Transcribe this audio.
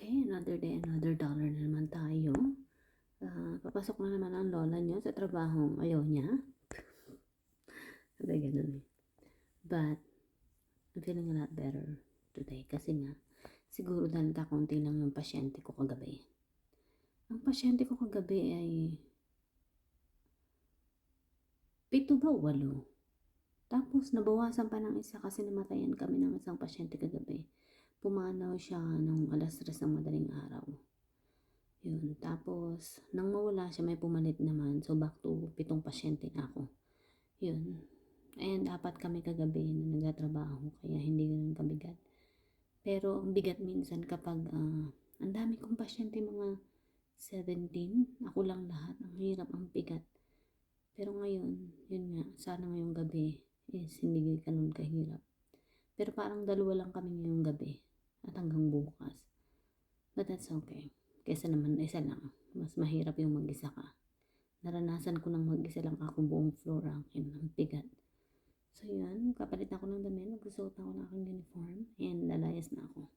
Okay, another day, another dollar na naman tayo. Ah, papasok na naman ang lola niyo sa trabaho. Ayaw niya. Sabi ganun eh. But, I'm feeling a lot better today. Kasi nga, siguro dahil kakunti lang yung pasyente ko kagabi. Ang pasyente ko kagabi ay pito ba walo? Tapos, nabawasan pa ng isa kasi namatayan kami ng isang pasyente kagabi. Pumanaw siya nung alas 3 ng madaling araw. Yun. Tapos, nang mawala siya, may pumalit naman. So, back to pitong pasyente ako. Yun. And apat kami kagabi na nagtatrabaho, kaya hindi ganun kabigat. Pero, ang bigat minsan kapag ah, ang dami kong pasyente, mga 17. Ako lang lahat. Ang hirap, ang bigat. Pero ngayon, yun nga, sana ngayong gabi is hindi ganun kahirap. Pero parang dalawa lang kami ngayong gabi. But that's okay. Kesa naman isa lang. Mas mahirap yung mag-isa ka. Naranasan ko nang mag-isa lang ako buong floor ranking. Ang bigat. So yun, kapalit ako ng damit. Nagsusuot ako ng aking uniform. And lalayas na ako.